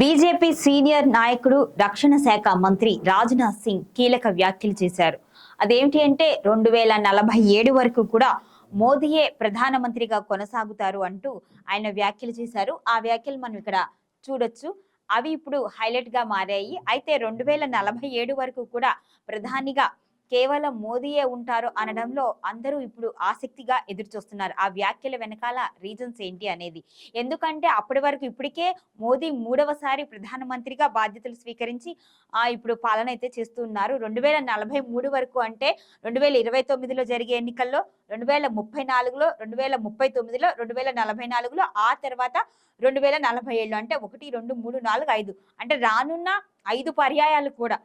BJP senior నాయకుడు రక్షణ శాఖ మంత్రి రాజ్నాథ్ సింగ్ కీలక వ్యాఖ్యలు చేశారు. అదేమిటి అంటే రెండు వేల నలభై ఏడు వరకు కూడా మోదీయే ప్రధానమంత్రిగా కొనసాగుతారు అంటూ ఆయన వ్యాఖ్యలు చేశారు. ఆ వ్యాఖ్యలు మనం ఇక్కడ చూడొచ్చు. అవి ఇప్పుడు హైలైట్గా మారాయి. అయితే రెండు వేల నలభై ఏడు వరకు కూడా ప్రధానిగా కేవలం మోదీయే ఉంటారు అనడంలో అందరూ ఇప్పుడు ఆసక్తిగా ఎదురు చూస్తున్నారు ఆ వ్యాఖ్యల వెనకాల రీజన్స్ ఏంటి అనేది. ఎందుకంటే అప్పటి వరకు ఇప్పటికే మోదీ మూడవసారి ప్రధానమంత్రిగా బాధ్యతలు స్వీకరించి ఆ ఇప్పుడు పాలన అయితే చేస్తున్నారు. రెండు వేల నలభై మూడు వరకు అంటే రెండు వేల ఇరవై తొమ్మిదిలో జరిగే ఎన్నికల్లో రెండు వేల ముప్పై నాలుగులో రెండు వేల ముప్పై తొమ్మిదిలో రెండు వేల నలభై నాలుగులో ఆ తర్వాత రెండు వేల నలభై ఏళ్ళు అంటే ఒకటి రెండు మూడు నాలుగు ఐదు. అంటే రానున్న ఐదు పర్యాయాలు కూడా.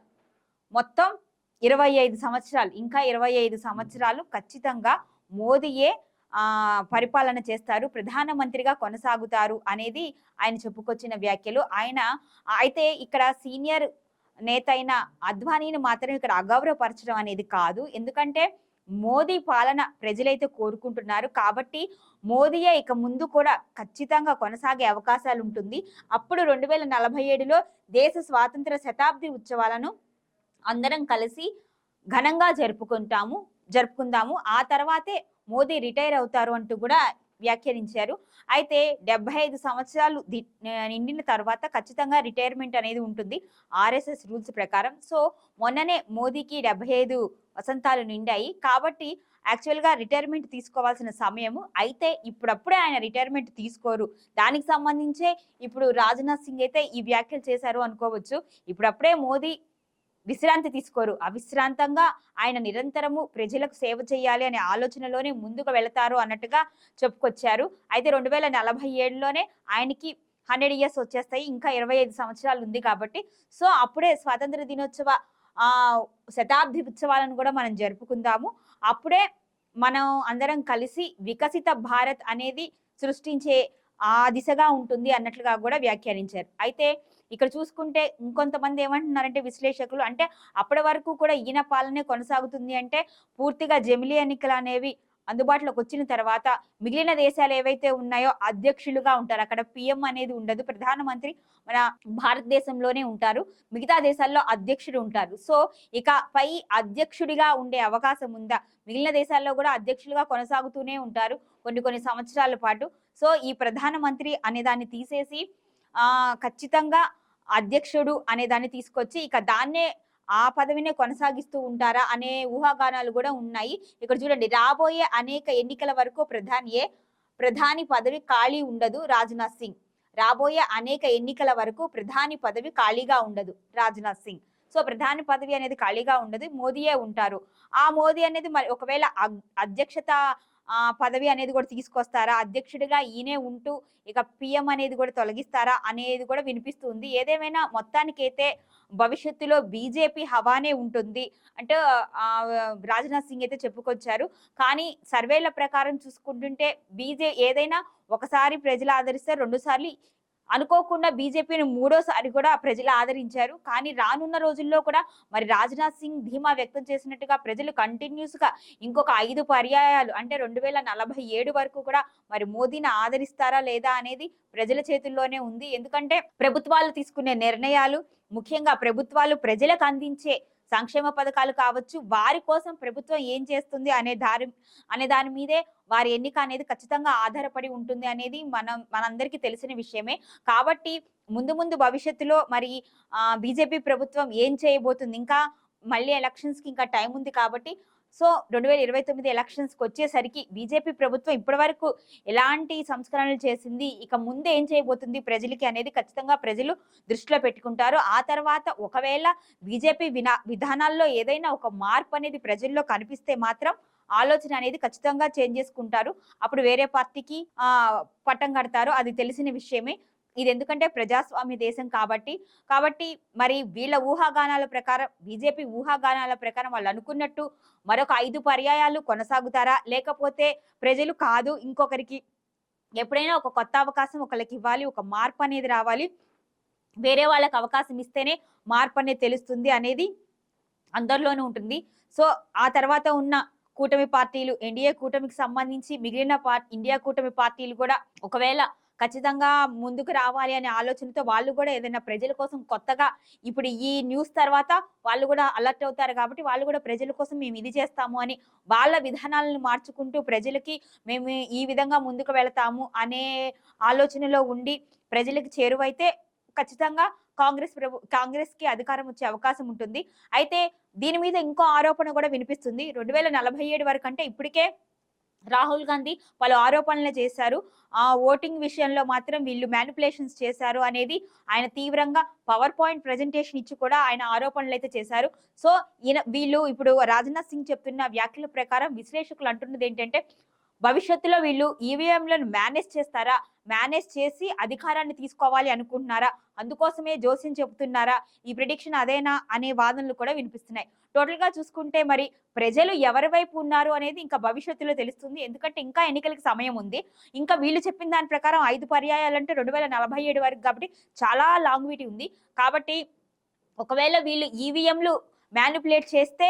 మొత్తం ఇరవై ఐదు సంవత్సరాలు ఇంకా ఇరవై ఐదు సంవత్సరాలు ఖచ్చితంగా మోదీయే పరిపాలన చేస్తారు ప్రధానమంత్రిగా కొనసాగుతారు అనేది ఆయన చెప్పుకొచ్చిన వ్యాఖ్యలు. ఆయన అయితే ఇక్కడ సీనియర్ నేత అయిన అద్వానీని మాత్రం ఇక్కడ అగౌరవపరచడం అనేది కాదు. ఎందుకంటే మోదీ పాలన ప్రజలైతే కోరుకుంటున్నారు కాబట్టి మోదీయే ఇక ముందు కూడా ఖచ్చితంగా కొనసాగే అవకాశాలు ఉంటుంది. అప్పుడు రెండు వేల నలభై ఏడులో దేశ స్వాతంత్ర శతాబ్ది ఉత్సవాలను అందరం కలిసి ఘనంగా జరుపుకుంటాము జరుపుకుందాము. ఆ తర్వాతే మోదీ రిటైర్ అవుతారు అంటూ కూడా వ్యాఖ్యానించారు. అయితే డెబ్బై ఐదు సంవత్సరాలు నిండిన తర్వాత ఖచ్చితంగా రిటైర్మెంట్ అనేది ఉంటుంది ఆర్ఎస్ఎస్ రూల్స్ ప్రకారం. సో మొన్ననే మోదీకి డెబ్బై ఐదు వసంతాలు నిండాయి. కాబట్టి యాక్చువల్గా రిటైర్మెంట్ తీసుకోవాల్సిన సమయము. అయితే ఇప్పుడప్పుడే ఆయన రిటైర్మెంట్ తీసుకోరు. దానికి సంబంధించే ఇప్పుడు రాజ్నాథ్ సింగ్ అయితే ఈ వ్యాఖ్యలు చేశారు అనుకోవచ్చు. ఇప్పుడప్పుడే మోదీ విశ్రాంతి తీసుకోరు. అవిశ్రాంతంగా ఆయన నిరంతరము ప్రజలకు సేవ చేయాలి అనే ఆలోచనలోనే ముందుకు వెళతారు అన్నట్టుగా చెప్పుకొచ్చారు. అయితే రెండు వేల నలభై ఏడులోనే ఆయనకి హండ్రెడ్ ఇయర్స్ వచ్చేస్తాయి. ఇంకా ఇరవై ఐదు సంవత్సరాలు ఉంది కాబట్టి. సో అప్పుడే స్వాతంత్ర దినోత్సవ శతాబ్ది ఉత్సవాలను కూడా మనం జరుపుకుందాము. అప్పుడే మనం అందరం కలిసి వికసిత భారత్ అనేది సృష్టించే ఆ దిశగా ఉంటుంది అన్నట్లుగా కూడా వ్యాఖ్యానించారు. అయితే ఇక్కడ చూసుకుంటే ఇంకొంతమంది ఏమంటున్నారంటే విశ్లేషకులు అంటే అప్పటి వరకు కూడా ఈయన పాలనే కొనసాగుతుంది అంటే పూర్తిగా జమిలీ ఎన్నికలు అనేవి అందుబాటులోకి వచ్చిన తర్వాత మిగిలిన దేశాలు ఏవైతే ఉన్నాయో అధ్యక్షులుగా ఉంటారు. అక్కడ పిఎం అనేది ఉండదు ప్రధానమంత్రి మన భారతదేశంలోనే ఉంటారు మిగతా దేశాల్లో అధ్యక్షుడు ఉంటారు. సో ఇక పై అధ్యక్షుడిగా ఉండే అవకాశం ఉందా? మిగిలిన దేశాల్లో కూడా అధ్యక్షులుగా కొనసాగుతూనే ఉంటారు కొన్ని కొన్ని సంవత్సరాల పాటు. సో ఈ ప్రధానమంత్రి అనే దాన్ని తీసేసి ఖచ్చితంగా అధ్యక్షుడు అనే దాన్ని తీసుకొచ్చి ఇక దాన్నే ఆ పదవినే కొనసాగిస్తూ ఉంటారా అనే ఊహాగానాలు కూడా ఉన్నాయి. ఇక్కడ చూడండి రాబోయే అనేక ఎన్నికల వరకు ప్రధానియే ప్రధాని పదవి ఖాళీ ఉండదు రాజ్నాథ్ సింగ్. రాబోయే అనేక ఎన్నికల వరకు ప్రధాని పదవి ఖాళీగా ఉండదు రాజ్నాథ్ సింగ్. సో ప్రధాని పదవి అనేది ఖాళీగా ఉండదు మోదీయే ఉంటారు. ఆ మోదీ అనేది మరి ఒకవేళ అధ్యక్షత పదవి అనేది కూడా తీసుకొస్తారా? అధ్యక్షుడిగా ఈయనే ఉంటూ ఇక పిఎం అనేది కూడా తొలగిస్తారా? అనేది కూడా వినిపిస్తుంది. ఏదేమైనా మొత్తానికైతే భవిష్యత్తులో బీజేపీ హవానే ఉంటుంది అంటే రాజ్నాథ్ సింగ్ అయితే చెప్పుకొచ్చారు. కానీ సర్వేల ప్రకారం చూసుకుంటుంటే బీజే ఏదైనా ఒకసారి ప్రజలు ఆదరిస్తే రెండుసార్లు అనుకోకుండా బీజేపీని మూడోసారి కూడా ప్రజలు ఆదరించారు. కానీ రానున్న రోజుల్లో కూడా మరి రాజ్నాథ్ సింగ్ ధీమా వ్యక్తం చేసినట్టుగా ప్రజలు కంటిన్యూస్గా ఇంకొక ఐదు పర్యాయాలు అంటే రెండు వేల నలభై ఏడు వరకు కూడా మరి మోదీని ఆదరిస్తారా లేదా అనేది ప్రజల చేతుల్లోనే ఉంది. ఎందుకంటే ప్రభుత్వాలు తీసుకునే నిర్ణయాలు ముఖ్యంగా ప్రభుత్వాలు ప్రజలకు అందించే సంక్షేమ పథకాలు కావచ్చు వారి కోసం ప్రభుత్వం ఏం చేస్తుంది అనే దారి అనే దాని మీదే వారి ఎన్నిక అనేది ఖచ్చితంగా ఆధారపడి ఉంటుంది అనేది మనం మనందరికీ తెలిసిన విషయమే. కాబట్టి ముందు ముందు భవిష్యత్తులో మరి బీజేపీ ప్రభుత్వం ఏం చేయబోతుంది? ఇంకా మళ్ళీ ఎలక్షన్స్కి ఇంకా టైం ఉంది కాబట్టి సో రెండు వేల ఇరవై తొమ్మిది ఎలక్షన్స్కి వచ్చేసరికి బీజేపీ ప్రభుత్వం ఇప్పటి వరకు ఎలాంటి సంస్కరణలు చేసింది ఇక ముందు ఏం చేయబోతుంది ప్రజలకి అనేది ఖచ్చితంగా ప్రజలు దృష్టిలో పెట్టుకుంటారు. ఆ తర్వాత ఒకవేళ బీజేపీ వినా విధానాల్లో ఏదైనా ఒక మార్పు అనేది ప్రజల్లో కనిపిస్తే మాత్రం ఆలోచన అనేది ఖచ్చితంగా చేంజ్ చేసుకుంటారు. అప్పుడు వేరే పార్టీకి పట్టం కడతారు. అది తెలిసిన విషయమే. ఇది ఎందుకంటే ప్రజాస్వామ్య దేశం కాబట్టి కాబట్టి మరి వీళ్ళ ఊహాగానాల ప్రకారం బీజేపీ ఊహాగానాల ప్రకారం వాళ్ళు అనుకున్నట్టు మరొక ఐదు పర్యాయాలు కొనసాగుతారా? లేకపోతే ప్రజలు కాదు ఇంకొకరికి ఎప్పుడైనా ఒక కొత్త అవకాశం ఒకరికి ఇవ్వాలి ఒక మార్పు అనేది రావాలి. వేరే వాళ్ళకి అవకాశం ఇస్తేనే మార్పు అనేది తెలుస్తుంది అనేది అందరిలోనూ ఉంటుంది. సో ఆ తర్వాత ఉన్న కూటమి పార్టీలు ఎన్డీఏ కూటమికి సంబంధించి మిగిలిన పార్టీ ఇండియా కూటమి పార్టీలు కూడా ఒకవేళ ఖచ్చితంగా ముందుకు రావాలి అనే ఆలోచనతో వాళ్ళు కూడా ఏదైనా ప్రజల కోసం కొత్తగా ఇప్పుడు ఈ న్యూస్ తర్వాత వాళ్ళు కూడా అలర్ట్ అవుతారు కాబట్టి వాళ్ళు కూడా ప్రజల కోసం మేము ఇది చేస్తాము అని వాళ్ళ విధానాలను మార్చుకుంటూ ప్రజలకి మేము ఈ విధంగా ముందుకు వెళతాము అనే ఆలోచనలో ఉండి ప్రజలకు చేరువైతే ఖచ్చితంగా కాంగ్రెస్ ప్రభు కాంగ్రెస్కి అధికారం వచ్చే అవకాశం ఉంటుంది. అయితే దీని మీద ఇంకో ఆరోపణ కూడా వినిపిస్తుంది. రెండు వేల నలభై ఏడు వరకు అంటే ఇప్పటికే రాహుల్ గాంధీ పలు ఆరోపణలు చేశారు. ఆ ఓటింగ్ విషయంలో మాత్రం వీళ్ళు మ్యానిపులేషన్స్ చేశారు అనేది ఆయన తీవ్రంగా పవర్ పాయింట్ ప్రజెంటేషన్ ఇచ్చి కూడా ఆయన ఆరోపణలు అయితే చేశారు. సో ఈయన వీళ్ళు ఇప్పుడు రాజ్నాథ్ సింగ్ చెప్తున్న వ్యాఖ్యల ప్రకారం విశ్లేషకులు అంటున్నది ఏంటంటే భవిష్యత్తులో వీళ్ళు ఈవీఎంలను మేనేజ్ చేస్తారా? మేనేజ్ చేసి అధికారాన్ని తీసుకోవాలి అనుకుంటున్నారా? అందుకోసమే జోస్యం చెబుతున్నారా? ఈ ప్రిడిక్షన్ అదేనా? అనే వాదనలు కూడా వినిపిస్తున్నాయి. టోటల్గా చూసుకుంటే మరి ప్రజలు ఎవరి వైపు ఉన్నారు అనేది ఇంకా భవిష్యత్తులో తెలుస్తుంది. ఎందుకంటే ఇంకా ఎన్నికలకు సమయం ఉంది. ఇంకా వీళ్ళు చెప్పిన దాని ప్రకారం ఐదు పర్యాయాలంటే రెండు వేల నలభై ఏడు వరకు కాబట్టి చాలా లాంగ్విటీ ఉంది. కాబట్టి ఒకవేళ వీళ్ళు ఈవీఎంలు మ్యానిపులేట్ చేస్తే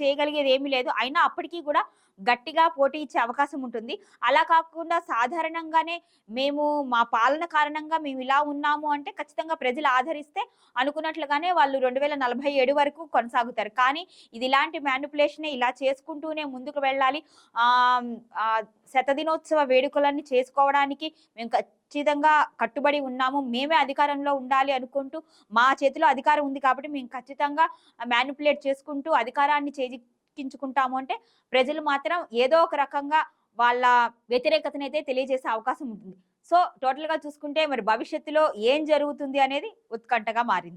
చేయగలిగేది ఏమీ లేదు. అయినా అప్పటికీ కూడా గట్టిగా పోటీ ఇచ్చే అవకాశం ఉంటుంది. అలా కాకుండా సాధారణంగానే మేము మా పాలన కారణంగా మేము ఇలా ఉన్నాము అంటే ఖచ్చితంగా ప్రజలు ఆదరిస్తే అనుకున్నట్లుగానే వాళ్ళు రెండు వేల నలభై ఏడు వరకు కొనసాగుతారు. కానీ ఇది ఇలాంటి మ్యానిపులేషనే ఇలా చేసుకుంటూనే ముందుకు వెళ్ళాలి. శతదినోత్సవ వేడుకలన్నీ చేసుకోవడానికి మేము ఖచ్చితంగా కట్టుబడి ఉన్నాము. మేమే అధికారంలో ఉండాలి అనుకుంటూ మా చేతిలో అధికారం ఉంది కాబట్టి మేము ఖచ్చితంగా మ్యానిపులేట్ చేసుకుంటూ అధికారాన్ని చేజి చిక్కించుకుంటాము అంటే ప్రజలు మాత్రం ఏదో ఒక రకంగా వాళ్ళ వ్యతిరేకతనైతే తెలియజేసే అవకాశం ఉంటుంది. సో టోటల్గా చూసుకుంటే మరి భవిష్యత్తులో ఏం జరుగుతుంది అనేది ఉత్కంఠగా మారింది.